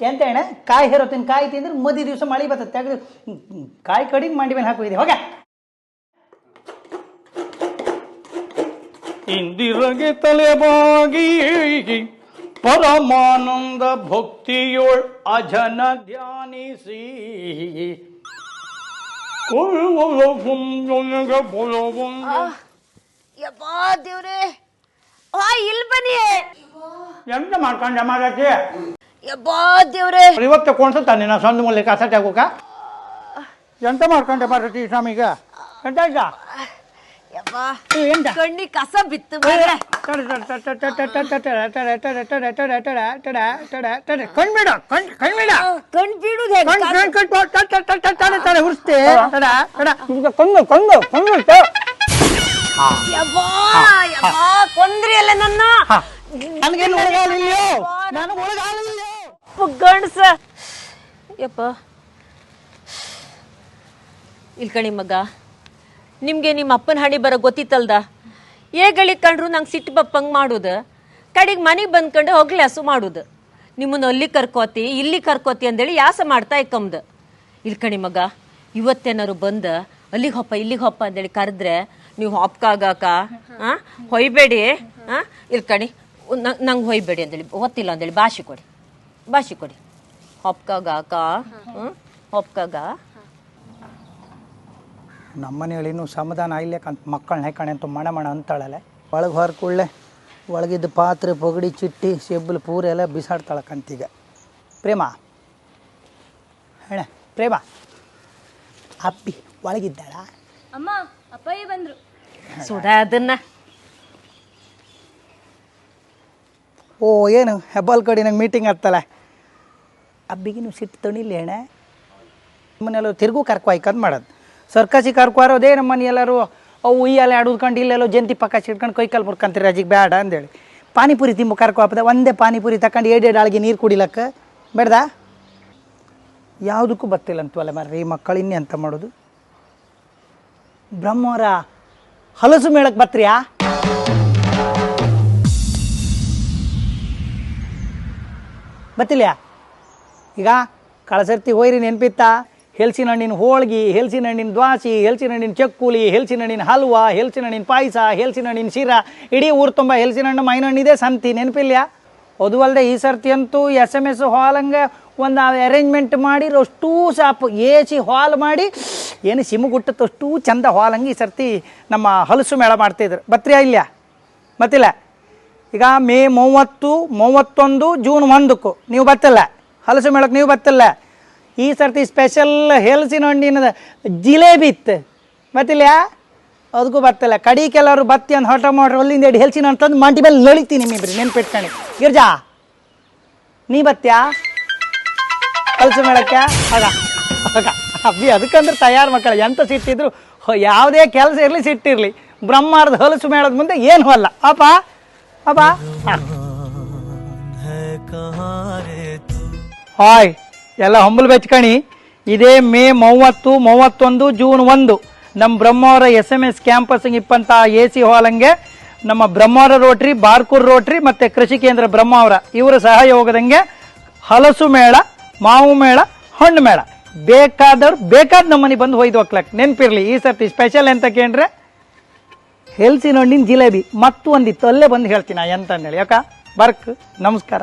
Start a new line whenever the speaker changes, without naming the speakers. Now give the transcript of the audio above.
ಎಂತ ಅಣ್ಣ ಕಾಯಿ ಹೇರೋತಿನ ಕಾಯಿ ತಿಂದ್ರೆ ಮದಿ ದಿವಸ ಮಳೆ ಬರ್ತದೆ. ತೆಗೆದು ಕಾಯಿ ಕಡಿಗೆ ಮಂಡಿ ಮೇಲೆ ಹಾಕೋಗಿದೆ ಹೋಗ ಇಂದಿರಗೆ ತಲೆಬಾಗಿ ಪರಮಾನಂದ ಭಕ್ತಿಯೋಳ್ ಅಜನ ಧ್ಯಾನಿಸಿ.
ಯಪ್ಪಾ ದೇವರೇ. ಆ ಇಲ್ ಬನ್ನಿ.
ಎಂತ ಮಾಡ್ಕೊಂಡೆ ಮಾರಕ್ಕೆ
ಯಪ್ಪಾ ದೇವ್ರೆ
ಇವತ್ತು ಕೊಣ್ಸುತ್ತಾನೆ ನಾ ಸಂದ ಮೂಲೆ ಕಸ ತೆಗೋಕ ಎಂತ ಮಾಡ್ಕೊಂಡೆ ಮಾರತಿ ಸ್ವಾಮೀಗ ಎಂತ ಆಯ್ತಾ
ಯಪ್ಪಾ
ಎಂತ
ಕಣ್ಣಿ ಕಸ ಬಿತ್ತು ಮಾರ್ರೆ.
ಕಣ್ಬೇಡ ಕಣ್ ಕಣ್ಬೇಡ
ಆ, ಕಣ್ ಬೀಳುದ್ ಹೆಂಗ್?
ಕಣ್ ಕಣ್ ಕಣ್ ತಡ ತಡ ತಡ ತಡ ತಡ ಉರ್ಸ್ತೆ ತಡ ತಡ ನಿಮ್ಗೆ ಕೊಂದು ಕೊಂದು ಕೊಂದು
ಯಪ್ಪಾ ಯಪ್ಪಾ ಕೊಂದ್ರಿ ಅಲ್ಲ ನನ್ನ
ನನಗೇನು ಒಳಗಾಲಿಲ್ಲೋ ನನಗೆ ಒಳಗಾಲಿಲ್ಲೋ
ಗಂಡ್ಸ. ಯಪ್ಪ. ಇಲ್ ಕಣಿ ಮಗ, ನಿಮಗೆ ನಿಮ್ಮ ಅಪ್ಪನ ಹಣಿ ಬರೋ ಗೊತ್ತಿತ್ತಲ್ದ? ಏ ಗಳಿ ಕಂಡ್ರು ನಂಗೆ ಸಿಟ್ಟು ಬಪ್ಪಂಗೆ ಮಾಡೋದು. ಕಡೆಗೆ ಮನೆಗೆ ಬಂದ್ಕೊಂಡು ಹೋಗ್ಲಿ ಹಸು ಮಾಡೋದು. ನಿಮ್ಮನ್ನು ಅಲ್ಲಿ ಕರ್ಕೋತಿ, ಇಲ್ಲಿ ಕರ್ಕೋತಿ ಅಂದೇಳಿ ಯಾಸ ಮಾಡ್ತಾ ಇಕ್ಕಮ್ದು. ಇಲ್ ಕಣಿ ಮಗ, ಇವತ್ತೇನಾರು ಬಂದ, ಅಲ್ಲಿಗೆ ಹೊಪ್ಪ, ಇಲ್ಲಿಗೆ ಹೊಪ್ಪ ಅಂದೇಳಿ ಕರೆದ್ರೆ ನೀವು ಹೊಪ್ಕಾಗಾಕ ಹಾಂ ಹೊಯ್ಬೇಡಿ ಹಾಂ ಇಲ್ ಕಣಿ ನಂಗೆ ಹೊಯ್ಬೇಡಿ ಅಂದೇಳಿ, ಗೊತ್ತಿಲ್ಲ ಅಂದೇಳಿ, ಭಾಷೆ ಕೊಡಿ. ಭಾಷೆ ಕೊಡಿ ಹೊಪ್ಕಾಗಾಕ ಹ್ಞೂ ನಮ್ಮ
ನಮ್ಮನೆ ಇನ್ನೂ ಸಮಾಧಾನ ಆಗ್ಲಿಕ್ಕಂತ ಮಕ್ಕಳನ್ನ ಹೆಕ್ಕಣೆ ಅಂತ ಮಣ ಮಣ ಅಂತಾಳಲ್ಲ. ಒಳಗೆ ಹೊರ ಕೂಡಲೇ ಒಳಗಿದ್ದ ಪಾತ್ರೆ ಪೊಗಡಿ ಚಿಟ್ಟಿ ಸೆಬ್ಬಲು ಪೂರ ಎಲ್ಲ ಬಿಸಾಡ್ತಾಳಕ್ಕಂತೀಗ. ಪ್ರೇಮ. ಹೇಳ ಪ್ರೇಮ. ಅಪ್ಪಿ ಒಳಗಿದ್ದಾಳ.
ಅಮ್ಮ ಅಪ್ಪಯ್ಯ ಬಂದರು.
ಸುಡ ಅದನ್ನ.
ಓ ಏನು ಹೆಬ್ಬಾಲ್ ಕಡೆ ನಂಗೆ ಮೀಟಿಂಗ್ ಆಗ್ತಲ್ಲ ಅಬ್ಬಿಗೆ ನೀವು ಸಿಟ್ಟು ತಣಿಲೇಣ ಹೇಳ ನಮ್ಮನೆಲ್ಲ ತಿರುಗು ಕರ್ಕೊ ಆಯ್ಕಂದ್ ಮಾಡೋದು. ಸರ್ಕಸಿ ನಮ್ಮನೆ ನಮ್ಮ ಮನೆ ಎಲ್ಲರೂ ಅವು ಉಯ್ಯಾಲೆ ಆಡೋದ್ಕೊಂಡು ಇಲ್ಲೆಲ್ಲೋ ಜಂತಿ ಪಕ್ಕ ಸಿಟ್ಕೊಂಡು ಕೈ ಕಾಲು ಮುರ್ಕಂತೀರಿ ರಜಿಗೆ ಬೇಡ ಅಂದೇಳಿ. ಪಾನಿಪುರಿ ತಿಂಬು ಕರ್ಕೊ ಹಾಪದ ಒಂದೇ ಪಾನಿಪುರಿ ತಕೊಂಡು ಎರಡು ಆಳಿಗೆ ನೀರು ಕುಡಿಲಕ್ಕ. ಬೇಡ್ದ? ಯಾವುದಕ್ಕೂ ಬರ್ತಿಲ್ಲ ಅಂತವಲ್ಲ ಮರ್ರಿ, ಈ ಮಕ್ಕಳು ಇನ್ನೇ ಅಂತ ಮಾಡೋದು? ಬ್ರಹ್ಮವರ ಹಲಸು ಮೇಳಕ್ಕೆ ಬರ್ತೀಯಾ ಬತ್ತಿಲ್ಲ ಈಗ ಕಳಸರ್ತಿ ಹೋಯ್ರಿ ನೆನ್ಪಿತ್ತ. ಹೆಲ್ಸಿನ ಹಣ್ಣಿನ ಹೋಳ್ಗಿ ಹೆಲ್ಸಿನ ಹಣ್ಣಿನ ದ್ವಾಸಿ ಹೆಲ್ಸಿನ ಹಣ್ಣಿನ ಚಕ್ಕುಲಿ ಹೆಲ್ಸಿನ ಹಣ್ಣಿನ ಹಲ್ವಾ ಹೆಲ್ಸಿನ ಹಣ್ಣಿನ ಪಾಯಸ ಹೆಲ್ಸಿನ ಹಣ್ಣಿನ ಶಿರ. ಇಡೀ ಊರು ತುಂಬ ಹೆಲ್ಸಿನ ಹಣ್ಣು ಮೈನ ಹಣ್ಣಿದೆ ಸಂತಿ ನೆನಪಿಲ್ಲ ಅದು ಅಲ್ಲದೆ ಈ ಸರ್ತಿ ಅಂತೂ ಎಸ್ ಎಂ ಎಸ್ ಹಾಲಂಗೆ ಒಂದು ಅರೇಂಜ್ಮೆಂಟ್ ಮಾಡಿ ಅಷ್ಟೂ ಸಾಪು ಸಿ ಹಾಲ್ ಮಾಡಿ, ಏನು ಸಿಮುಗುಟ್ಟತ್ತು ಅಷ್ಟೂ ಚಂದ ಹಂಗೆ ಈ ಸರ್ತಿ ನಮ್ಮ ಹಲಸು ಮೇಳ ಮಾಡ್ತಿದ್ರು. ಬತ್ರಿಯಾ ಇಲ್ಲ ಮತ್ತಿಲ್ಲ? ಈಗ ಮೇ ಮೂವತ್ತು, ಮೂವತ್ತೊಂದು, ಜೂನ್ ಒಂದಕ್ಕೂ. ನೀವು ಬತ್ತಿಲ್ಲ ಹಲಸು ಮೇಳಕ್ಕೆ ನೀವು ಬತ್ತಿಲ್ಲ ಈ ಸರ್ತಿ ಸ್ಪೆಷಲ್ ಹೆಲ್ಸಿನ ಹಣ್ಣಿನ ಜಿಲೇಬಿ ಇತ್ತು. ಬರ್ತಿಲ್ಲ ಅದಕ್ಕೂ ಬರ್ತಿಲ್ಲ. ಕೆಲವರು ಬತ್ತಿ ಅಂತ ಹೊಟ್ಟೆ ಮಾಡ್ರಿ, ಅಲ್ಲಿಂದ ಎಡಿ ಹೆಲ್ಸಿನ ಅಂತಂದು ತಂದು ಮಂಟಿ ಮೇಲೆ ನಳಿತೀನಿ ನಿಮ್ಮಿಬ್ರಿ, ನೆನ್ಪಿಟ್ಕೊಂಡು. ಗಿರ್ಜಾ, ನೀ ಬತ್ತ್ಯಾ? ಹಲಸು ಮೇಳಕ್ಕೆ? ಅದ ಅಬ್ಬಿ ಅದಕ್ಕಂದ್ರೆ ತಯಾರು ಮಕ್ಕಳು, ಎಂತ ಸಿಟ್ಟಿದ್ರು ಯಾವುದೇ ಕೆಲಸ ಇರಲಿ ಸಿಟ್ಟಿರಲಿ. ಬ್ರಹ್ಮಾರದ ಹಲಸು ಮೇಳದ ಮುಂದೆ ಏನು ಅಲ್ಲ. ಅಪ್ಪ ಅಪ್ಪ. ಹಾಯ್, ಎಲ್ಲ ಹಂಬಲ್ ಬೆಚ್ಕಣಿ ಇದೇ ಮೇ ಮೂವತ್ತು, ಮೂವತ್ತೊಂದು, ಜೂನ್ ಒಂದು. ನಮ್ಮ Brahmavar S M S campus ಇಪ್ಪಂತ A C ಹಾಲಂಗೆ, ನಮ್ಮ ಬ್ರಹ್ಮಾವರ ರೋಟ್ರಿ, ಬಾರ್ಕೂರ್ ರೋಟ್ರಿ ಮತ್ತು ಕೃಷಿ ಕೇಂದ್ರ ಬ್ರಹ್ಮಾವರ. ಇವರ ಸಹಯೋಗದಂಗೆ ಹಲಸು ಮೇಳ, ಮಾವು ಮೇಳ, ಹಣ್ಣು ಮೇಳ. ಬೇಕಾದವ್ರು ಬೇಕಾದ ನಮ್ಮನೆ ಬಂದು ಒಯ್ದು ಹೋಗ್ಲಕ್ ನೆನ್ಪಿರ್ಲಿ, ಈ ಸರ್ತಿ ಸ್ಪೆಷಲ್ ಎಂತ ಕೇಂದ್ರೆ ಹೆಲ್ಸಿನ ಹಣ್ಣಿನ ಜಿಲೇಬಿ. ಮತ್ತು ಒಂದಿತ್ತು ಅಲ್ಲೇ ಬಂದು ಹೇಳ್ತೀನಿ ಎಂತ ಯಾಕ? ಬರ್ಕ್, ನಮಸ್ಕಾರ.